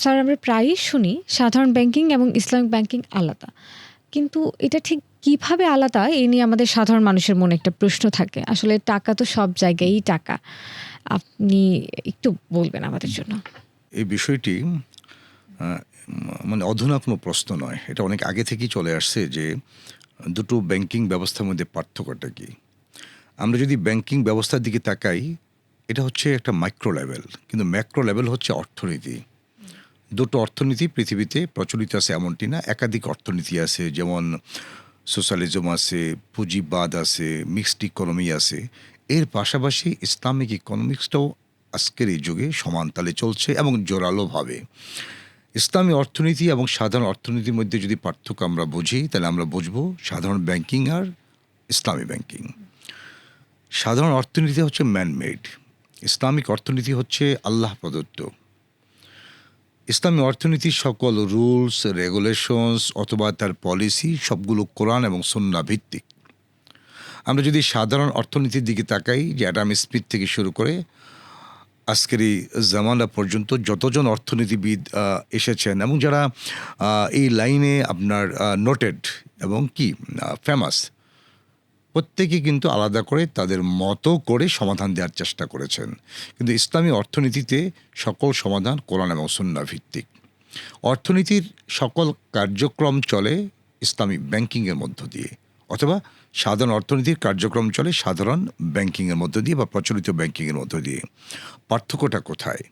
Sir, আমরা প্রায়ই শুনি সাধারণ ব্যাংকিং এবং ইসলামিক ব্যাংকিং আলাদা। কিন্তু এটা ঠিক কীভাবে আলাদা এই নিয়ে আমাদের সাধারণ মানুষের মনে একটা প্রশ্ন থাকে। আসলে টাকা তো সব জায়গায়ই টাকা। আপনি একটু বলবেন আমাদের জন্য। এই বিষয়টি মানে অধুনা কোনো প্রশ্ন নয়। এটা অনেক আগে থেকেই চলে আসছে যে দুটো ব্যাংকিং ব্যবস্থার মধ্যে পার্থক্যটা কি? আমরা যদি ব্যাংকিং ব্যবস্থার দিকে তাকাই, এটা হচ্ছে একটা মাইক্রো লেভেল। কিন্তু ম্যাক্রো লেভেল হচ্ছে অর্থনীতি। দুটো অর্থনীতি পৃথিবীতে প্রচলিত আছে এমনটি না, একাধিক অর্থনীতি আছে, যেমন সোশ্যালিজম আছে, পুঁজিবাদ আছে, মিক্সড ইকোনমি আছে। এর পাশাপাশি ইসলামিক ইকোনমিক্সটাও আজকের এই যুগে সমান তালে চলছে এবং জোরালোভাবে। ইসলামী অর্থনীতি এবং সাধারণ অর্থনীতির মধ্যে যদি পার্থক্য আমরা বুঝি, তাহলে আমরা বুঝব সাধারণ ব্যাংকিং আর ইসলামী ব্যাংকিং। সাধারণ অর্থনীতি হচ্ছে ম্যানমেড ইসলামিক অর্থনীতি হচ্ছে আল্লাহ প্রদত্ত। ইসলামী অর্থনীতির সকল রুলস, রেগুলেশনস অথবা তার পলিসি সবগুলো কোরআন এবং সন্না ভিত্তিক। আমরা যদি সাধারণ অর্থনীতির দিকে তাকাই, যে অ্যাডাম স্মিথ থেকে শুরু করে আজকের এই জামানা পর্যন্ত যতজন অর্থনীতিবিদ এসেছেন এবং যারা এই লাইনে আপনার নোটেড এবং কি ফেমাস প্রত্যেকে কিন্তু আলাদা করে তাদের মতো করে সমাধান দেওয়ার চেষ্টা করেছেন। কিন্তু ইসলামী অর্থনীতিতে সকল সমাধান কোরআন এবং সুন্না ভিত্তিক। অর্থনীতির সকল কার্যক্রম চলে ইসলামী ব্যাংকিংয়ের মধ্য দিয়ে, অথবা সাধারণ অর্থনীতির কার্যক্রম চলে সাধারণ ব্যাংকিংয়ের মধ্য দিয়ে বা প্রচলিত ব্যাংকিংয়ের মধ্য দিয়ে। পার্থক্যটা কোথায়?